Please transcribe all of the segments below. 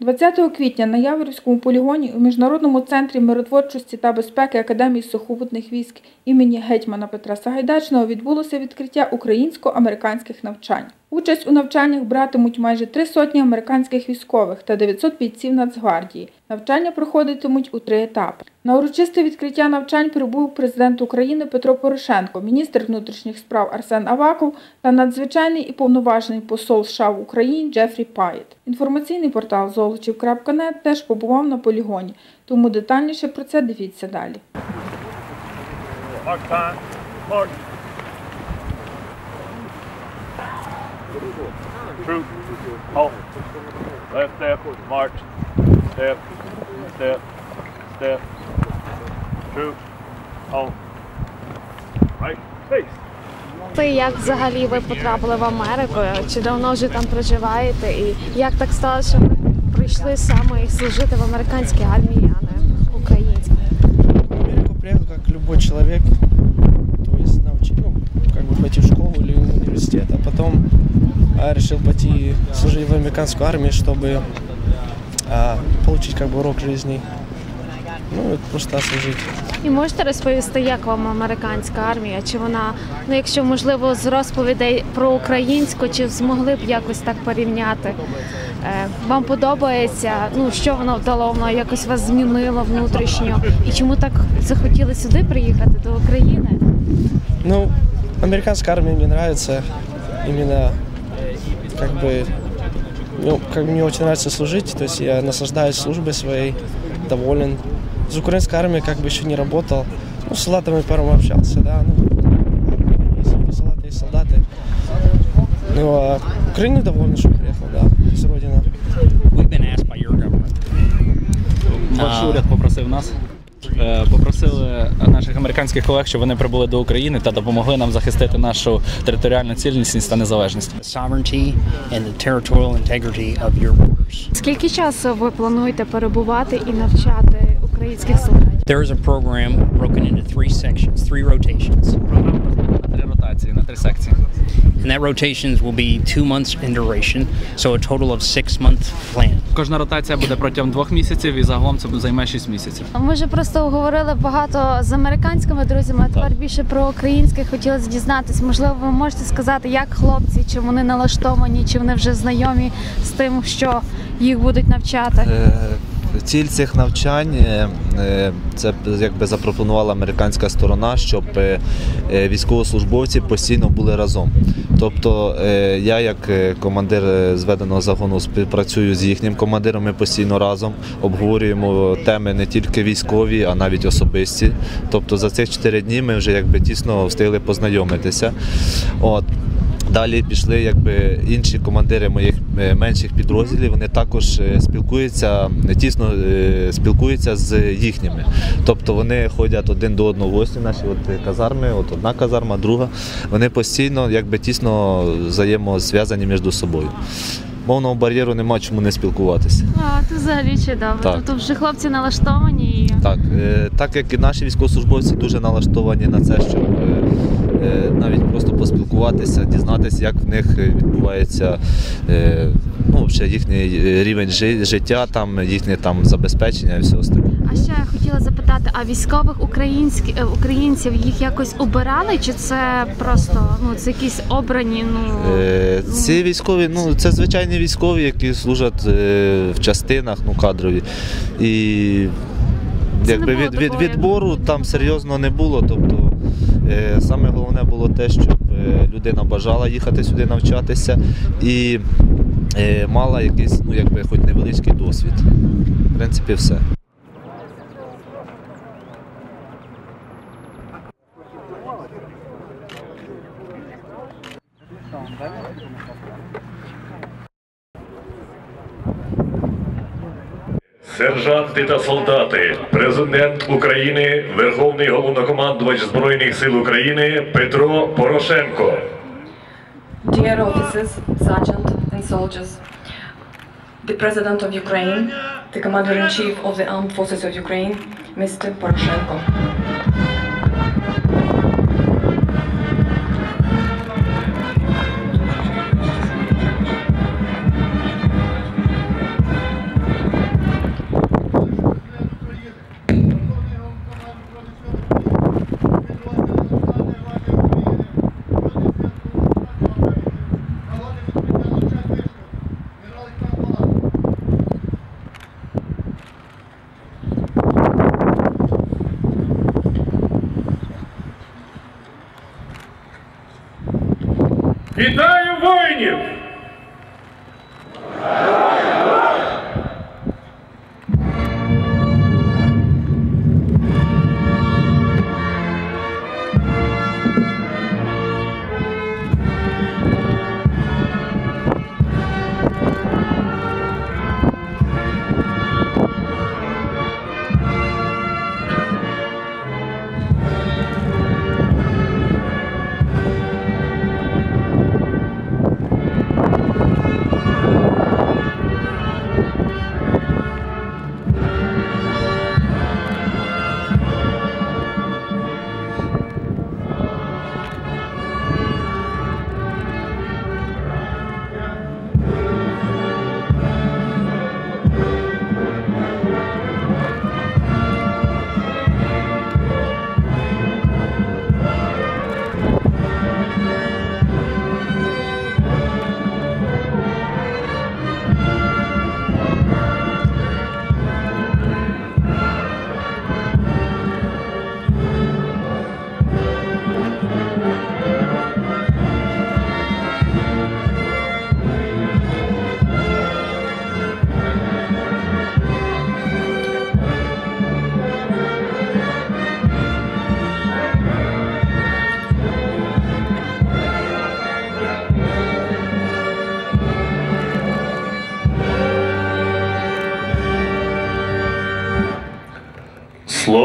20 квітня на Яворівському полігоні у Міжнародному центрі миротворчості та безпеки Академії сухопутних військ імені гетьмана Петра Сагайдачного відбулося відкриття українсько-американських навчань. Участь у навчаннях братимуть майже три сотні американських військових та 900 бійців Нацгвардії. Навчання проходитимуть у три етапи. На урочисте відкриття навчань прибув президент України Петро Порошенко, міністр внутрішніх справ Арсен Аваков та надзвичайний і повноважений посол США в Україні Джефрі Паєт. Інформаційний портал золочів.нет теж побував на полігоні, тому детальніше про це дивіться далі. Troop. Halt. Left step. March. Step. Step. Step. Troop. Halt. Right. Face. Ти як взагалі ви потрапили в Америку? Чи давно вже там проживаєте? І як так сталося, що ви прийшли саме служити в американській армії, а не в українській? В Америку приехал как любой человек, то есть научить, ну, бы пойти в школу или в университет, а потом а, решил пойти служить в американскую армию, чтобы а, получить как бы урок жизни, ну, просто служить. І можете розповісти, як вам американська армія? Чи вона, ну якщо можливо, з розповідей про українську, чи змогли б якось так порівняти? Е, Вам подобається? Ну що воно вдало, воно якось вас змінило внутрішньо? І чому так захотіли сюди приїхати до України? Ну, американская армия мне нравится, именно как бы, ну, как мне очень нравится служить, то есть я наслаждаюсь службой своей, доволен. С украинской армией как бы еще не работал, ну, с солдатами пару общался, да, ну, есть солдаты, есть солдаты. Ну, а Украине доволен, что приехал, да, с родины. А. уряд попросив нас. Е, Попросили наших американських колег, щоб вони прибули до України та допомогли нам захистити нашу територіальну цілісність та незалежність. The sovereignty and the territorial integrity of your borders. Скільки часу ви плануєте перебувати і навчати українських солдатів? There is a program broken into three sections, three rotations. Програма на три ротації, на три секції. And that rotations will be two months in duration, so a total of six month plan. Кожна ротація буде протягом двох місяців і загалом це займе шість місяців. Ми вже просто говорили багато з американськими друзями, а тепер більше про українських хотілося дізнатись. Можливо, ви можете сказати, як хлопці, чи вони налаштовані, чи вони вже знайомі з тим, що їх будуть навчати. Ціль цих навчань е, е, це якби запропонувала американська сторона, щоб е, військовослужбовці постійно були разом. Тобто я, як командир зведеного загону, співпрацюю з їхнім командиром. Ми постійно разом обговорюємо теми не тільки військові, а навіть особисті. Тобто за цих чотири дні ми вже якби тісно встигли познайомитися. От. Далі пішли якби інші командири моїх е, менших підрозділів. Вони також е, спілкуються тісно е, спілкуються з їхніми. Тобто вони ходять один до одного в гості, наші от казарми, от одна казарма, друга. Вони постійно якби тісно взаємозв'язані між собою. Мовного бар'єру нема чому не спілкуватися. А, то взагалі чудово. Так. Тобто вже хлопці налаштовані Так, так як і наші військовослужбовці дуже налаштовані на це, щоб навіть просто поспілкуватися, дізнатися, як в них відбувається е, ну, взагалі їхній е, рівень життя, там, їхнє там забезпечення і все остальне. А ще я хотіла запитати: а військових українських е, українців їх якось обирали, чи це просто ну це якісь обрані? Ну Е, Ці військові, ну це звичайні військові, які служать в частинах, ну кадрові. І Це якби від, від відбору там серйозно не було. Тобто саме головне було те, щоб е, людина бажала їхати сюди навчатися і е, мала якийсь, ну якби хоч невеличкий досвід. В принципі, все. Сержанти та солдати, президент України, Верховний головнокомандувач Збройних сил України Петро Порошенко. Dear officers, sergeant and soldiers, the President of Ukraine, the Commander-in-Chief of the Armed Forces of Ukraine, Mr. Poroshenko. Вітаю воїнів!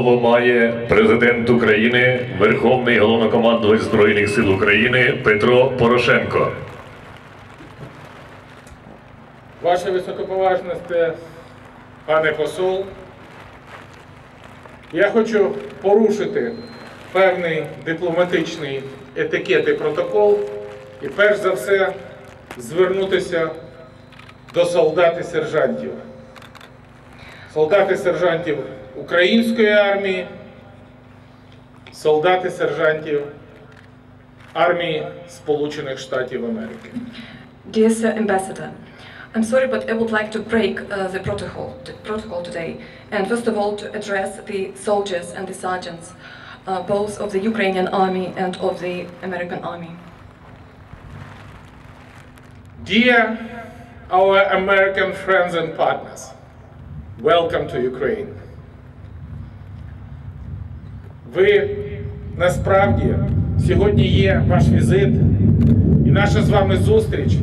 Слово має президент України, Верховний головнокомандувач Збройних сил України Петро Порошенко. Ваше високоповажносте, пане посол, я хочу порушити певний дипломатичний етикет і протокол і перш за все звернутися до солдат і сержантів. Солдат і сержантів української армії, солдат і сержантів армії Сполучених Штатів Америки. Dear Sir Ambassador, I'm sorry, but I would like to break uh, the protocol, the protocol today, and first of all to address the soldiers and the sergeants, uh, both of the Ukrainian army and of the American army. Dear our American friends and partners, welcome to Ukraine. Ви насправді сьогодні є ваш візит і наша з вами зустріч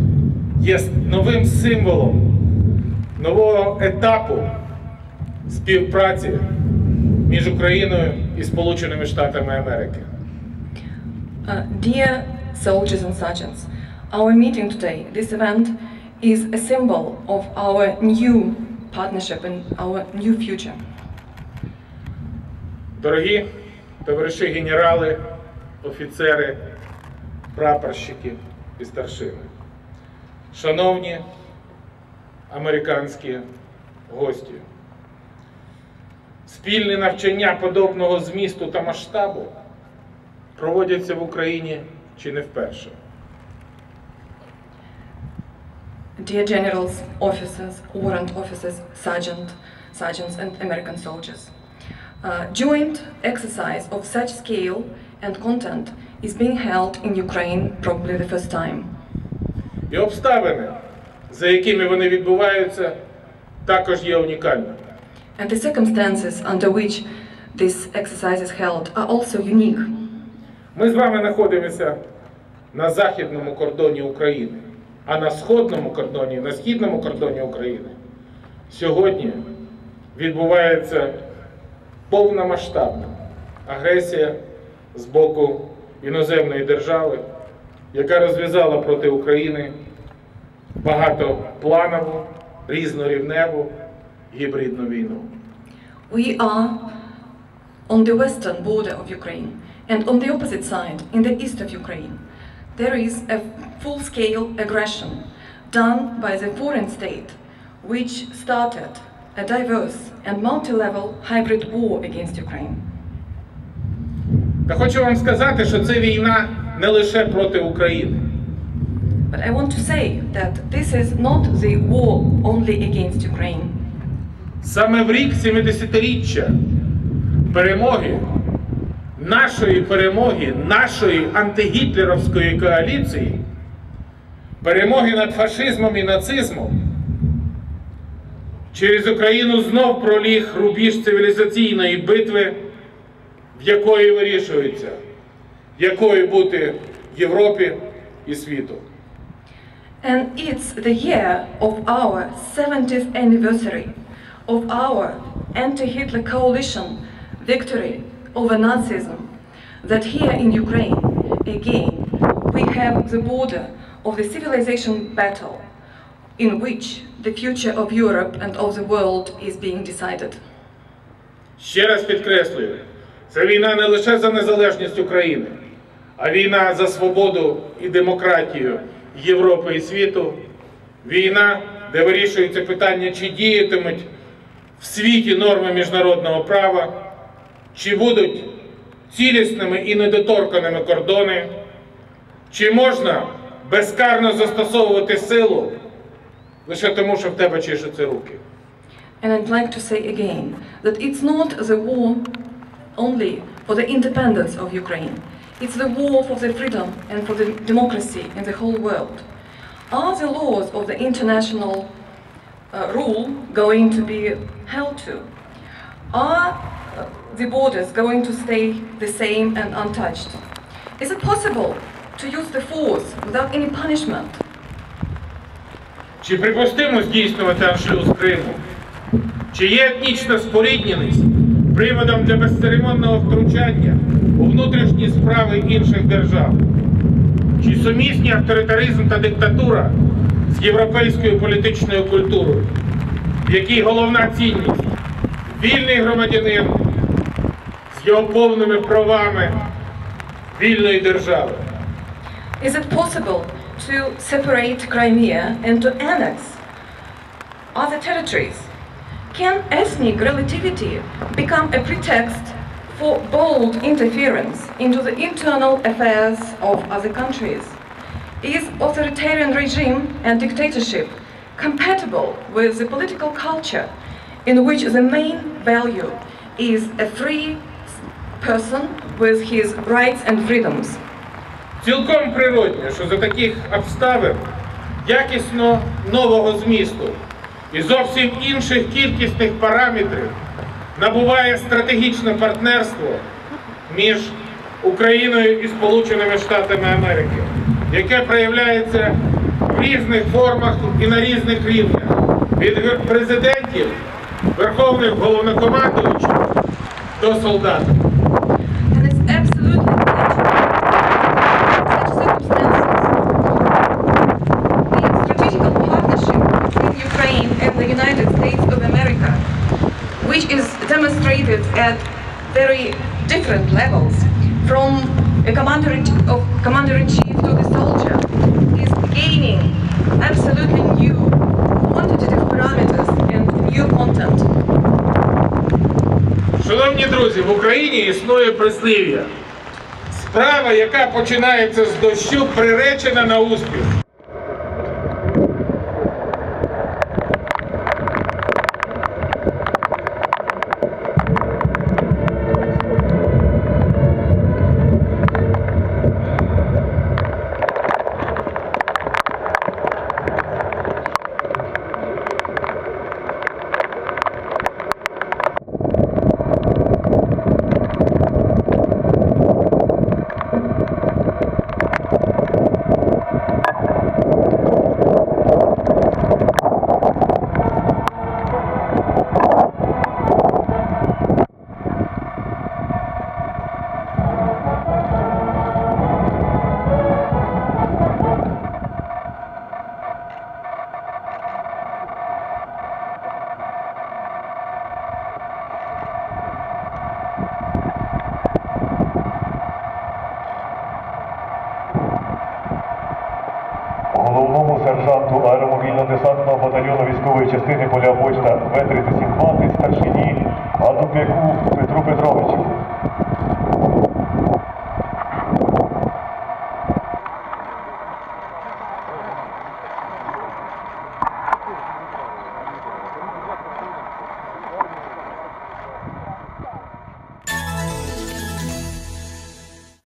є новим символом нового етапу співпраці між Україною і Сполученими Штатами Америки. Uh, dear soldiers and sergeants, our meeting today, this event, is a symbol of our new partnership and our new future. Дорогі товариші генерали, офіцери, прапорщики і старшини, шановні американські гості, спільні навчання подобного змісту та масштабу проводяться в Україні чи не вперше. Dear generals, officers, warrant officers, sergeant, sergeants, and American soldiers. Uh, joint exercise of such scale and content is being held in Ukraine probably the first time. І обставини, за якими вони відбуваються, також є унікальними. And the circumstances under which this exercise is held are also unique. Ми з вами знаходимося на західному кордоні України, а на сходному кордоні, на східному кордоні України сьогодні відбувається повномасштабна агресія з боку іноземної держави, яка розв'язала проти України багатопланову, різнорівневу гібридну війну. We are on the western border of Ukraine, and on the opposite side, in the east of Ukraine, there is a full scale aggression done by the foreign state, which started a diverse and multi level hybrid war against Ukraine. Та хочу вам сказати, що це війна не лише проти України. But I want to say that this is not the war only against Ukraine. Саме в рік 70-річчя перемоги, нашої перемоги, нашої антигітлерівської коаліції перемоги над фашизмом і нацизмом, через Україну знов проліг рубіж цивілізаційної битви, в якої вирішується, якою бути в Європі і світу. And it's the year of our 70th anniversary of our anti-Hitler coalition victory over Nazism. That here in Ukraine, again, we have the border of the civilization battle in which the future of Europe and of the world is being decided. Ще раз підкреслюю, це війна не лише за незалежність України, а війна за свободу і демократію Європи і світу. Війна, де вирішується питання, чи діятимуть в світі норми міжнародного права, чи будуть цілісними і недоторканими кордони, чи можна безкарно застосовувати силу лише тому, що в тебе чешуться руки. And I'd like to say again that it's not the war only for the independence of Ukraine. It's the war for the freedom and for the democracy in the whole world. Are the laws of the international uh, rule going to be held to? Are uh, the borders going to stay the same and untouched? Is it possible to use the force without any punishment? Чи припустимо здійснювати аншлюз Криму? Чи є етнічна спорідненість приводом для безцеремонного втручання у внутрішні справи інших держав? Чи сумісні авторитаризм та диктатура з європейською політичною культурою, в якій головна цінність вільний громадянин з його повними правами вільної держави? Is it possible to separate Crimea and to annex other territories? Can ethnic relativity become a pretext for bold interference into the internal affairs of other countries? Is authoritarian regime and dictatorship compatible with the political culture in which the main value is a free person with his rights and freedoms? Цілком природньо, що за таких обставин якісно нового змісту і зовсім інших кількісних параметрів набуває стратегічне партнерство між Україною і Сполученими Штатами Америки, яке проявляється в різних формах і на різних рівнях від президентів, верховних головнокомандуючих до солдатів. And it's absolutely natural. Such circumstances. The strategic partnership between Ukraine and the United States of America, which is demonstrated at very different levels, from a commander of commander-in-chief to the soldier, is gaining absolutely new quantitative parameters and new content. Шановні друзі, в Україні існує прислів'я. Справа, яка починається з дощу, приречена на успіх. Головному сержанту аеромобільно-десантного батальйону військової частини поля почта В-3720 старшині Гадубяку Петру Петровичу.